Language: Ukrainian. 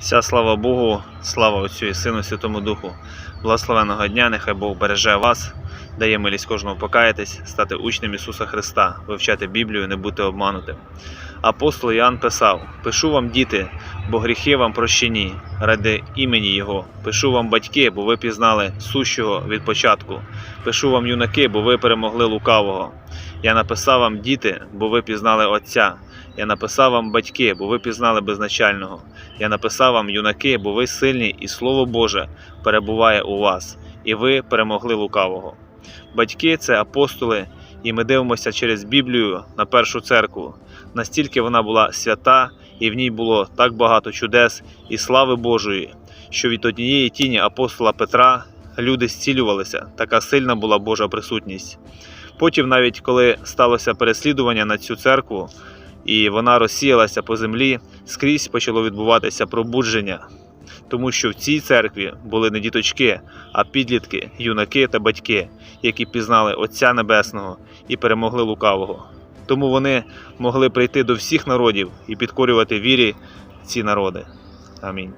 Вся слава Богу, слава Отцю і Сину, Святому Духу. Благословеного дня, нехай Бог береже вас, дає милість кожному покаятись, стати учнем Ісуса Христа, вивчати Біблію, не бути обманутим. Апостол Іоанн писав: Пишу вам, діти, бо гріхи вам прощені, ради імені Його. Пишу вам, батьки, бо ви пізнали сущого від початку. Пишу вам, юнаки, бо ви перемогли лукавого. Я написав вам, діти, бо ви пізнали Отця. Я написав вам, батьки, бо ви пізнали безначального. Я написав вам, юнаки, бо ви сильні, і Слово Боже перебуває у вас, і ви перемогли лукавого. Батьки це апостоли, і ми дивимося через Біблію на першу церкву. Настільки вона була свята, і в ній було так багато чудес і слави Божої, що від однієї тіні апостола Петра люди зцілювалися, така сильна була Божа присутність. Потім, навіть коли сталося переслідування на цю церкву, і вона розсіялася по землі, скрізь почало відбуватися пробудження, тому що в цій церкві були не діточки, а підлітки, юнаки та батьки, які пізнали Отця Небесного і перемогли лукавого. Тому вони могли прийти до всіх народів і підкорювати вірі ці народи. Амінь.